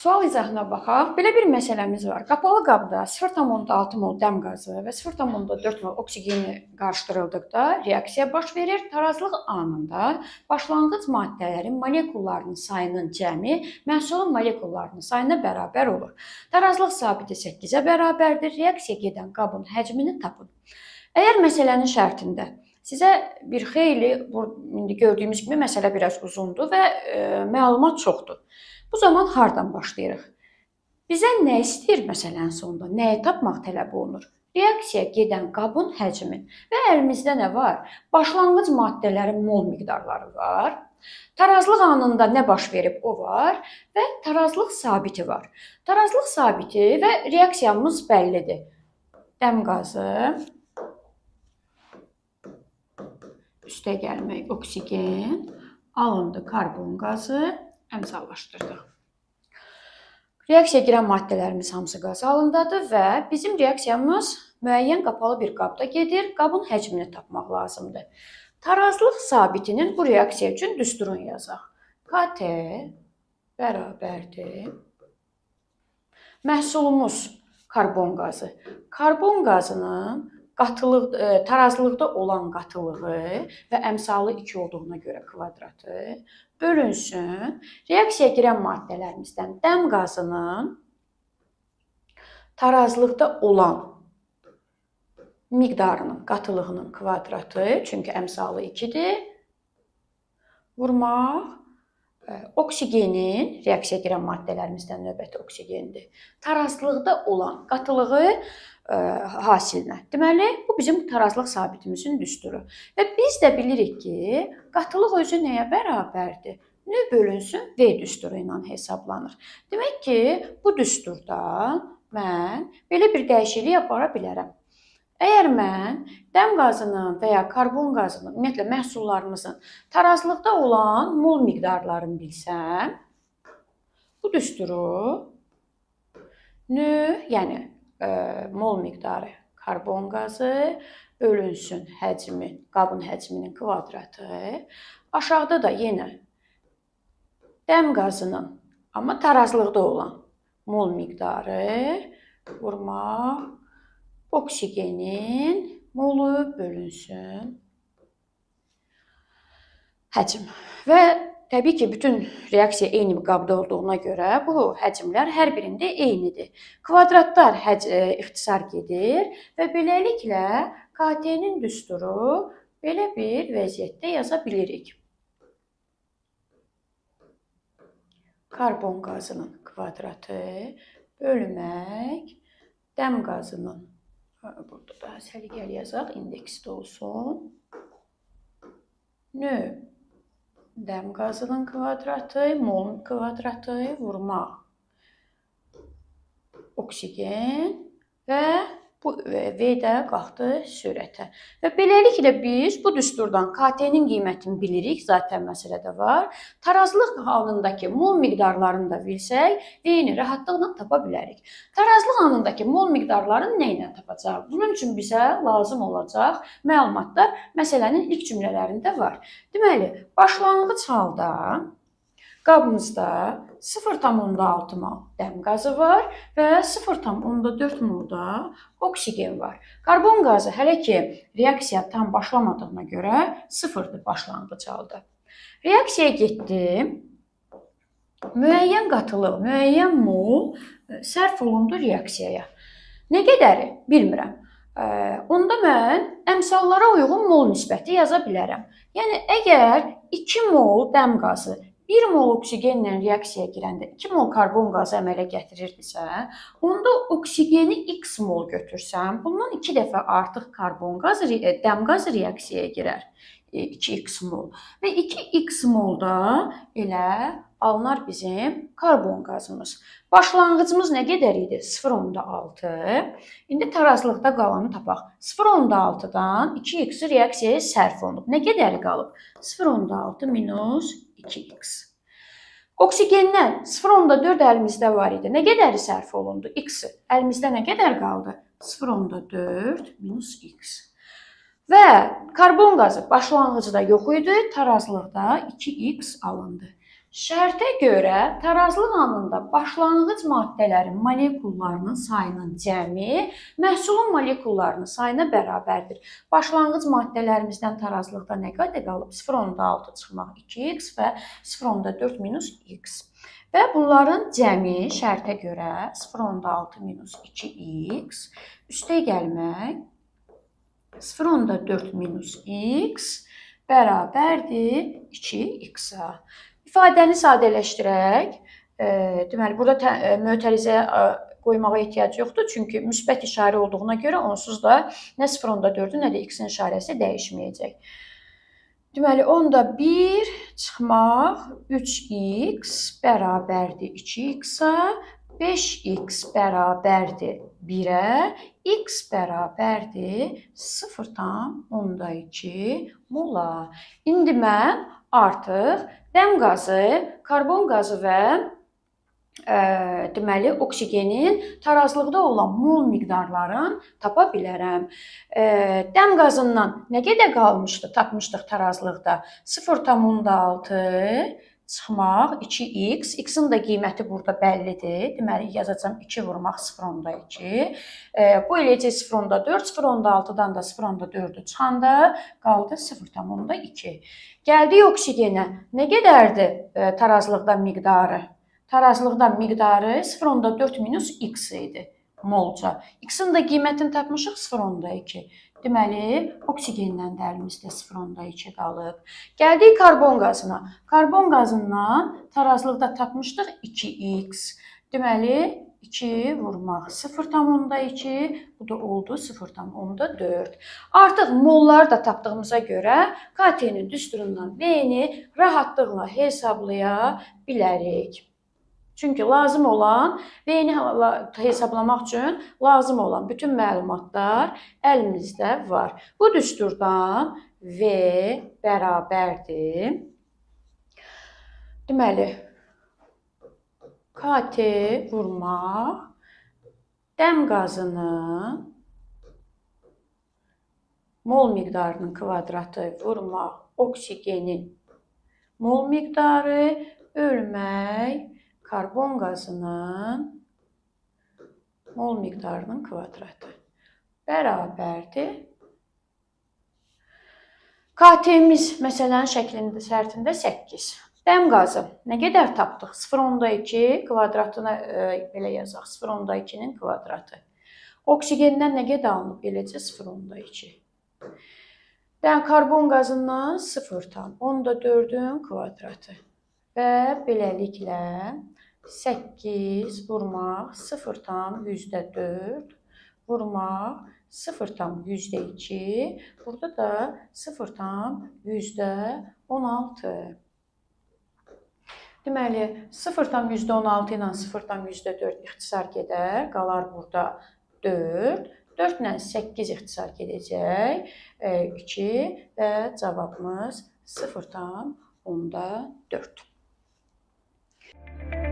Sual izahına baxaq. Belə bir məsələmiz var. Qapalı qabda 0,6 mol dəm qazı və 0,4 mol oksigeni qarışdırıldıqda reaksiya baş verir. Tarazlıq anında başlanğıc maddələrin molekullarının sayının cəmi məhsulun molekullarının sayına bərabər olur. Tarazlıq sabiti 8-ə bərabərdir. Reaksiya gedən qabın həcmini tapın. Əgər məsələnin şərtində sizə bir xeyli bu indi gördüyümüz kimi məsələ biraz uzundur və e, məlumat çoxdur. Bu zaman hardan başlayırıq? Bizə nə istəyir məsələnin sonunda? Nəyi tapmaq tələb olunur? Reaksiya gedən qabın həcmi və əlimizdə nə var? Başlanğıc maddələrin mol miqdarları var. Tarazlıq anında nə baş verib o var və tarazlıq sabiti var. Tarazlıq sabiti və reaksiyamız bəllidir. Dəm qazı üstə gəlmək oksigen, alındı karbon qazı, əmsallaşdırdıq. Reaksiyaya girən maddələrimiz hamısı qaz halındadır və bizim reaksiyamız müəyyən qapalı bir qabda gedir. Qabın həcmini tapmaq lazımdır. Tarazlıq sabitinin bu reaksiya üçün düsturunu yazaq. KT bərabərdir. Məhsulumuz karbon qazı. Karbon qazının qatılıq e, tarazlıqda olan qatılığı və əmsalı 2 olduğuna görə kvadratı bölünsün. Reaksiyaya girən maddələrimizdən dəm qazının tarazlıqda olan miqdarının, qatılığının kvadratı, çünki əmsalı 2-dir. Vurmaq e, oksigenin reaksiyaya girən maddələrimizdən növbəti oksigendir. Tarazlıqda olan qatılığı ə, hasilinə. Deməli, bu bizim tarazlıq sabitimizin düsturu. Və biz də bilirik ki, qatılıq özü nəyə bərabərdir? N bölünsün V düsturu ilə hesablanır. Demək ki, bu düsturda mən belə bir dəyişiklik apara bilərəm. Əgər mən dəm qazının və ya karbon qazının, ümumiyyətlə məhsullarımızın tarazlıqda olan mol miqdarlarını bilsəm, bu düsturu N, yəni mol miqdarı karbon qazı bölünsün həcmi, qabın həcminin kvadratı. Aşağıda da yenə dəm qazının, amma tarazlıqda olan mol miqdarı vurmaq oksigenin molu bölünsün həcm. Və təbii ki, bütün reaksiya eyni bir qabda olduğuna görə bu həcmlər hər birində eynidir. Kvadratlar həc e, ixtisar gedir və beləliklə KT-nin düsturu belə bir vəziyyətdə yaza bilirik. Karbon qazının kvadratı bölmək dəm qazının burada da səliqəli yazaq, indeksdə olsun. Nö dəm qazının kvadratı, molun kvadratı vurmaq. Oksigen və bu V də qalxdı sürətə. Və beləliklə biz bu düsturdan KT-nin qiymətini bilirik, zaten məsələdə var. Tarazlıq halındakı mol miqdarlarını da bilsək, V-ni rahatlıqla tapa bilərik. Tarazlıq anındakı mol miqdarlarını nə ilə tapacağıq? Bunun üçün bizə lazım olacaq məlumatlar məsələnin ilk cümlələrində var. Deməli, başlanğıc halda qabımızda 0,6 mol dəm qazı var və 0,4 mol da oksigen var. Karbon qazı hələ ki reaksiya tam başlamadığına görə 0-dır başlanğıc halda. Reaksiyaya getdi. Müəyyən qatılıq, müəyyən mol e, sərf olundu reaksiyaya. Nə qədəri bilmirəm. E, onda mən əmsallara uyğun mol nisbəti yaza bilərəm. Yəni əgər 2 mol dəm qazı 1 mol oksigenlə reaksiyaya girəndə 2 mol karbon qazı əmələ gətirirdisə, onda oksigeni x mol götürsəm, bundan 2 dəfə artıq karbon qazı dəm qazı reaksiyaya girər. 2x mol. Və 2x molda elə alınar bizim karbon qazımız. Başlanğıcımız nə qədər idi? 0.6. İndi tarazlıqda qalanı tapaq. 0.6-dan 2x reaksiyaya sərf olunub. Nə qədəri qalıb? 0.6 minus 2x. Oksigendən 0.4 əlimizdə var idi. Nə qədəri sərf olundu? X. Əlimizdə nə qədər qaldı? 0.4 minus x. Və karbon qazı başlanğıcda yox idi, tarazlıqda 2x alındı. Şərtə görə tarazlıq anında başlanğıc maddələrin molekullarının sayının cəmi məhsulun molekullarının sayına bərabərdir. Başlanğıc maddələrimizdən tarazlıqda nə qədər qalıb? 0.6 çıxmaq 2x və 0.4 minus x. Və bunların cəmi şərtə görə 0.6 minus 2x üstə gəlmək 0.4 minus x bərabərdir 2x-a. İfadəni sadələşdirək. Deməli, burada e, mötərizə e, qoymağa ehtiyac yoxdur, çünki müsbət işarə olduğuna görə onsuz da nə 0.4-ün, nə də x-in işarəsi dəyişməyəcək. Deməli, onda 1 çıxmaq 3x bərabərdir 2x-a, 5x bərabərdir 1-ə, x bərabərdir 0.2 mola. İndi mən artıq dəm qazı, karbon qazı və ə, deməli oksigenin tarazlıqda olan mol miqdarlarını tapa bilərəm. Ə, dəm qazından nə qədər qalmışdı, tapmışdıq tarazlıqda? 0.6 çıxmaq 2x, x-in də qiyməti burada bəllidir. Deməli yazacağam 2 vurmaq 0.2. E, bu eləcək 0.4, 0.6-dan da 0.4-ü çıxanda qaldı 0.2. Gəldik oksigenə. Nə qədərdir e, tarazlıqda miqdarı? Tarazlıqda miqdarı 0.4 minus x idi molca. X-in də qiymətini tapmışıq 0.2. Deməli, oksigendən də əlimizdə 0.2 qalıb. Gəldik karbon qazına. Karbon qazından tarazlıqda tapmışdıq 2x. Deməli, 2 vurmaq 0.2, bu da oldu 0.4. Artıq molları da tapdığımıza görə KT-nin düsturundan V-ni rahatlıqla hesablaya bilərik. Çünki lazım olan V-ni hesablamaq üçün lazım olan bütün məlumatlar əlimizdə var. Bu düsturdan V bərabərdir. Deməli, KT vurmaq dəm qazının mol miqdarının kvadratı vurmaq oksigenin mol miqdarı ölmək karbon qazının mol miqdarının kvadratı bərabərdir. KT-miz məsələnin şəklində şərtində 8. Dəm qazı nə qədər tapdıq? 0.2 kvadratına e, belə yazaq. 0.2-nin kvadratı. Oksigendən nə qədər alınıb? Beləcə 0.2. Dən karbon qazından 0.4-ün kvadratı. Və beləliklə 8 vurmaq 0,4 vurmaq 0,2 burada da 0,16 Deməli 0,16 ilə 0,4 ixtisar gedər, qalar burada 4. 4 ilə 8 ixtisar gedəcək. 2 və cavabımız 0,14. Thank you.